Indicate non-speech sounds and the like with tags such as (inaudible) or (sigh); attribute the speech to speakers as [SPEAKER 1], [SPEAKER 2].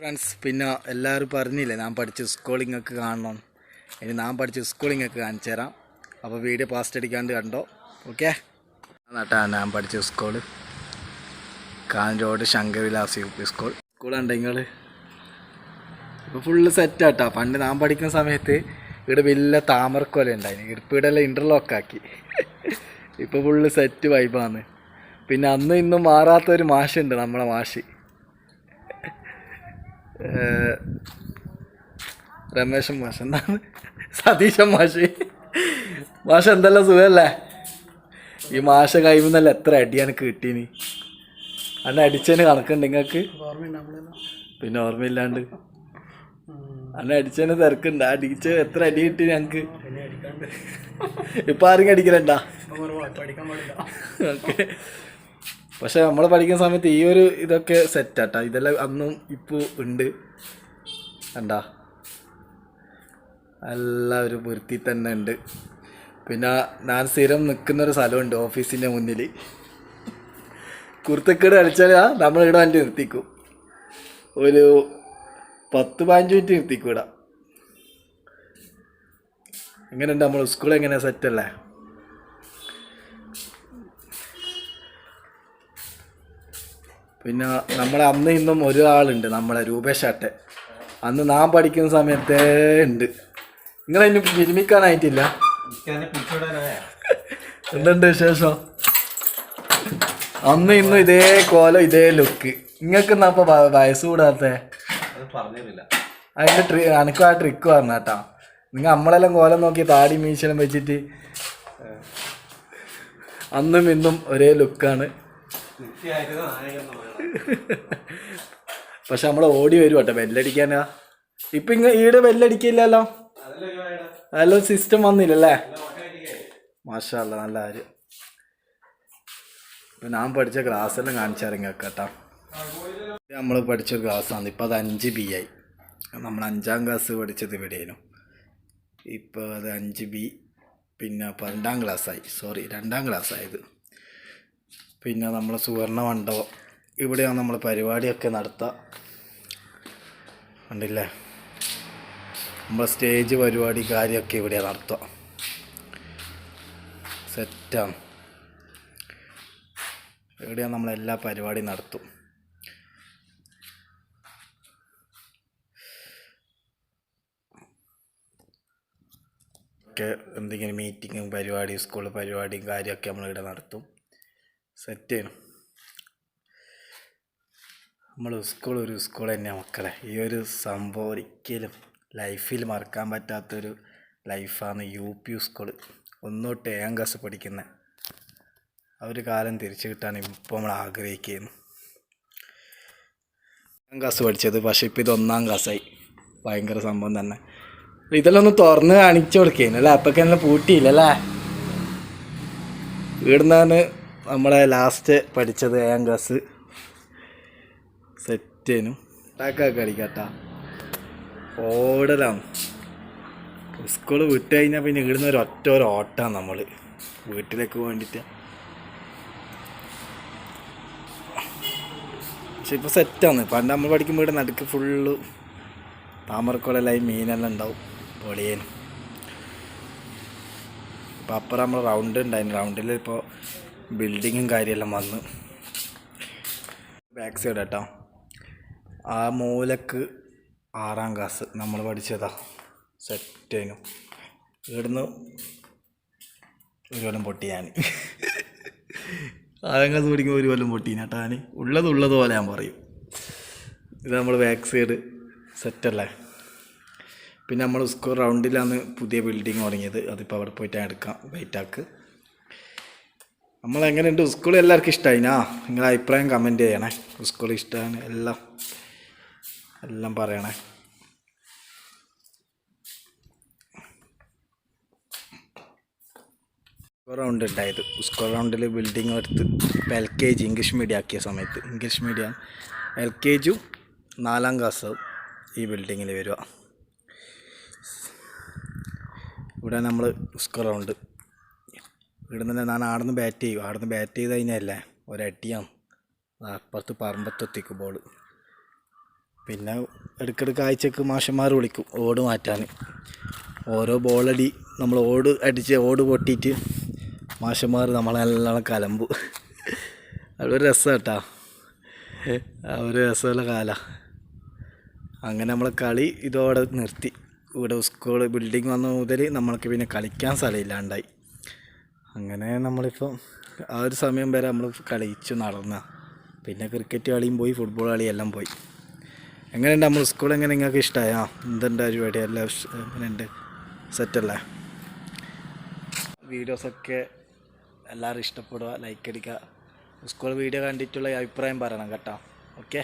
[SPEAKER 1] Friends പിന്നെ എല്ലാവരും പറഞ്ഞില്ലേ ഞാൻ പഠിച്ച സ്കൂളിങ്ങൊക്കെ കാണണം. ഇനി ഞാൻ പഠിച്ച സ്കൂളിങ്ങൊക്കെ കാണിച്ചു തരാം. അപ്പോൾ വീഡിയോ പാസ്റ്റ് അടിക്കാണ്ട് കണ്ടോ? ഓക്കെ എന്നിട്ടാ ഞാൻ പഠിച്ച school Kanchode Shankarvilas U P school സ്കൂളുണ്ട് നിങ്ങൾ ഇപ്പോൾ ഫുള്ള് സെറ്റാട്ടാ പണ്ട് ഞാൻ പഠിക്കുന്ന സമയത്ത് ഇവിടെ വലിയ താമരക്കൊല ഉണ്ടായിന്. ഇടുപ്പിടെല്ലാം ഇന്റർലോക്ക് ആക്കി. ഇപ്പോൾ ഫുള്ള് സെറ്റ് വൈബാണ് പിന്നെ അന്നും ഇന്നും മാറാത്തൊരു മാഷുണ്ട് നമ്മളെ മാഷ്. രമേശൻ മാഷ്. എന്താണ്? സതീശൻ മാഷ്. മാഷ് എന്തെല്ലാം സുഖമല്ലേ ഈ മാഷ കഴിയുന്നല്ല എത്ര അടിയാണ് കിട്ടീനി. അന്നെ അടിച്ചതിന് കണക്കുണ്ട് നിങ്ങൾക്ക്? പിന്നെ ഓർമ്മയില്ലാണ്ട്. അന്നെ അടിച്ചതിന് തിരക്കുണ്ട്. ആ ടീച്ചർ എത്ര അടി കിട്ടി ഞങ്ങൾക്ക് ഇപ്പൊ ആരും അടിക്കലണ്ടാ? ഓക്കെ. പക്ഷെ നമ്മൾ പഠിക്കുന്ന സമയത്ത് ഈ ഒരു ഇതൊക്കെ സെറ്റാട്ടാ ഇതെല്ലാം അന്നും ഇപ്പോൾ ഉണ്ട്. കണ്ടാ? എല്ലാവരും പൊരുത്തി തന്നെ ഉണ്ട്. പിന്നെ ഞാൻ സ്ഥിരം നിൽക്കുന്ന ഒരു സ്ഥലമുണ്ട് ഓഫീസിന്റെ മുന്നിൽ കുർത്തക്കേട് കളിച്ചാൽ നമ്മളിവിടെ വണ്ടി നിർത്തിക്കും. ഒരു പത്ത് പതിനഞ്ച് മിനിറ്റ് നിർത്തിക്കും ഇവിടെ എങ്ങനെയുണ്ട് നമ്മൾ സ്കൂൾ എങ്ങനെയാണ് സെറ്റല്ലേ പിന്നെ നമ്മളെ അന്ന് ഇന്നും ഒരാളുണ്ട് നമ്മളെ രൂപേഷാട്ടെ അന്ന് നാം പഠിക്കുന്ന സമയത്തേ ഉണ്ട്. നിങ്ങൾ അതിന് വിരമിക്കാനായിട്ടില്ല? എന്തുണ്ട് വിശേഷം? അന്ന് ഇന്നും ഇതേ കോലം ഇതേ ലുക്ക് നിങ്ങൾക്ക് എന്നാ അപ്പൊ വയസ്സ് കൂടാത്തേ? അതിന്റെ ട്രി അനക്കും ആ ട്രിക്ക് പറഞ്ഞ കേട്ടാ. നിങ്ങൾ നമ്മളെല്ലാം കോലം നോക്കി താടി മീശലും വെച്ചിട്ട്. അന്നും ഇന്നും ഒരേ ലുക്കാണ് (laughs) പക്ഷെ നമ്മൾ ഓടി വരും കേട്ടോ ബെല്ലടിക്കാനാ. ഇപ്പൊ ഇങ്ങ ഈടെ ബെല്ലടിക്കില്ലല്ലോ? അതെല്ലാം സിസ്റ്റം വന്നില്ലല്ലേ? മാഷല്ല നല്ല ആര് ഇപ്പൊ ഞാൻ പഠിച്ച ക്ലാസ് എല്ലാം കാണിച്ചിറങ്ങി കേട്ടോ നമ്മൾ പഠിച്ച ക്ലാസ്സാണ് ഇപ്പോൾ അത് അഞ്ച് ബി ആയി. നമ്മൾ അഞ്ചാം ക്ലാസ് പഠിച്ചത് ഇവിടെയായിരുന്നു. ഇപ്പോൾ അത് അഞ്ച് ബി പിന്നെ പന്ത്രണ്ടാം ക്ലാസ്സായി സോറി രണ്ടാം ക്ലാസ് ക്ലാസ്സായത് പിന്നെ നമ്മളെ സുവർണ മണ്ഡപം. ഇവിടെയാണ് നമ്മൾ പരിപാടിയൊക്കെ നടത്തുക കണ്ടില്ലേ? നമ്മളെ സ്റ്റേജ് പരിപാടി കാര്യമൊക്കെ ഇവിടെയാണ് നടത്തുക സെറ്റാണ് ഇവിടെയാണ് നമ്മളെല്ലാ പരിപാടിയും നടത്തും. ഒക്കെ എന്തെങ്കിലും മീറ്റിങ്ങും പരിപാടി സ്കൂൾ പരിപാടിയും കാര്യമൊക്കെ നമ്മളിവിടെ നടത്തും. സെറ്റ് ചെയ്യണം. നമ്മൾ സ്കൂൾ ഒരു സ്കൂൾ തന്നെയാണ് മക്കളെ. ഈ ഒരു സംഭവം ഒരിക്കലും ലൈഫിൽ മറക്കാൻ പറ്റാത്തൊരു ലൈഫാണ് യു പി സ്കൂൾ ഒന്നോട്ട് ഏഴാം ക്ലാസ് പഠിക്കുന്ന ആ ഒരു കാലം തിരിച്ചു കിട്ടാൻ ഇപ്പോൾ നമ്മൾ ആഗ്രഹിക്കുന്നു. ഒന്നാം ക്ലാസ് പഠിച്ചത്. പക്ഷേ ഇപ്പോൾ ഇത് ഒന്നാം ക്ലാസ്സായി ഭയങ്കര സംഭവം തന്നെ. ഇതെല്ലാം ഒന്ന് തുറന്ന് കാണിച്ചു കൊടുക്കേനല്ലേ? അപ്പൊക്കെ എന്നെ പൂട്ടിയില്ലല്ലേ? ഇവിടുന്നാണ് നമ്മളെ ലാസ്റ്റ് പഠിച്ചത് ഏഴാം ക്ലാസ് സെറ്റേനും ടാക്ക അടിക്കാട്ടാ ഓടലാണ്. സ്കൂൾ വിട്ട് കഴിഞ്ഞാൽ പിന്നെ ഇവിടുന്ന് ഒരു ഒറ്റ ഒരു ഓട്ടാണ് നമ്മൾ വീട്ടിലേക്ക് വേണ്ടിയിട്ട് പക്ഷെ ഇപ്പോൾ സെറ്റാണ് പണ്ട് നമ്മൾ പഠിക്കുമ്പോൾ ഇവിടെ നടുക്ക് ഫുള്ള് താമരക്കുളലായി മീനെല്ലാം ഉണ്ടാവും. പൊളിയേനും. ഇപ്പം അപ്പുറം നമ്മൾ റൗണ്ട് ഉണ്ടായിരുന്നു റൗണ്ടിൽ ഇപ്പോൾ ബിൽഡിങ്ങും കാര്യമെല്ലാം വന്ന് ബാക്ക് സൈഡ് കേട്ടോ ആ മൂലക്ക് ആറാം ക്ലാസ് നമ്മൾ പഠിച്ചതാ. സെറ്റേനു ഇവിടുന്ന് ഒരു കൊല്ലം പൊട്ടി ഞാൻ ആറാം ക്ലാസ് പഠിക്കുമ്പോൾ ഒരു കൊല്ലം പൊട്ടി കേട്ടോ ഞാൻ ഉള്ളത് ഉള്ളത് പോലെ ഞാൻ പറയും. ഇത് നമ്മൾ ബാക്ക് സൈഡ് സെറ്റല്ലേ പിന്നെ നമ്മൾ സ്കൂൾ റൗണ്ടിലാണ് പുതിയ ബിൽഡിങ് തുടങ്ങിയത്. അതിപ്പോൾ അവിടെ പോയിട്ട് എടുക്കാം. വെയിറ്റാക്ക് നമ്മളെങ്ങനെയുണ്ട്? സ്കൂൾ എല്ലാവർക്കും ഇഷ്ടമായിനാ നിങ്ങളുടെ അഭിപ്രായം കമന്റ് ചെയ്യണേ. സ്കൂൾ ഇഷ്ടമാണ് എല്ലാം എല്ലാം പറയണേ. റൗണ്ട് ഉണ്ടായത് സ്കൂൾ റൗണ്ടിൽ ബിൽഡിംഗ് എടുത്ത് ഇപ്പം L K G English medium ആക്കിയ സമയത്ത്. ഇംഗ്ലീഷ് മീഡിയം എൽ കെ ജിയും നാലാം ക്ലാസ് ഈ ബിൽഡിങ്ങിൽ വരിക ഇവിടെ നമ്മൾ സ്കൂൾ റൗണ്ട് ഇവിടെ തന്നെ ഞാൻ ആടുന്ന് ബാറ്റ് ചെയ്യും. ആടുന്ന് ബാറ്റ് ചെയ്ത് കഴിഞ്ഞല്ലേ ഒരട്ടിയാണ് അപ്പുറത്ത് പറമ്പത്തെത്തിക്കും ബോൾ പിന്നെ ഇടയ്ക്കിടയ്ക്ക് ആഴ്ചക്ക് മാഷന്മാർ വിളിക്കും ഓട് മാറ്റാൻ. ഓരോ ബോളടി നമ്മൾ ഓട് അടിച്ച് ഓട് പൊട്ടിയിട്ട് മാഷന്മാർ നമ്മളെ നല്ലോണം കലമ്പു. അതൊരു രസം കേട്ടോ. ഒരു രസമുള്ള കാല. അങ്ങനെ നമ്മളെ കളി ഇതോടെ നിർത്തി. ഇവിടെ സ്കൂൾ ബിൽഡിങ് വന്ന മുതൽ നമ്മൾക്ക് പിന്നെ കളിക്കാൻ സ്ഥലമില്ലാണ്ടായി അങ്ങനെ നമ്മളിപ്പോൾ ആ ഒരു സമയം വരെ നമ്മൾ കളിച്ചു നടന്ന. പിന്നെ ക്രിക്കറ്റ് കളിയും പോയി ഫുട്ബോൾ കളിയും എല്ലാം പോയി. എങ്ങനെയുണ്ട്? നമ്മൾ സ്കൂൾ എങ്ങനെ? നിങ്ങൾക്ക് ഇഷ്ടമായോ എന്തുണ്ട് പരിപാടി? എല്ലാം എങ്ങനെയുണ്ട്? സെറ്റല്ലേ വീഡിയോസൊക്കെ എല്ലാവരും ഇഷ്ടപ്പെടുക ലൈക്ക് അടിക്കുക. സ്കൂൾ വീഡിയോ കണ്ടിട്ടുള്ള അഭിപ്രായം പറയണം കേട്ടോ. ഓക്കെ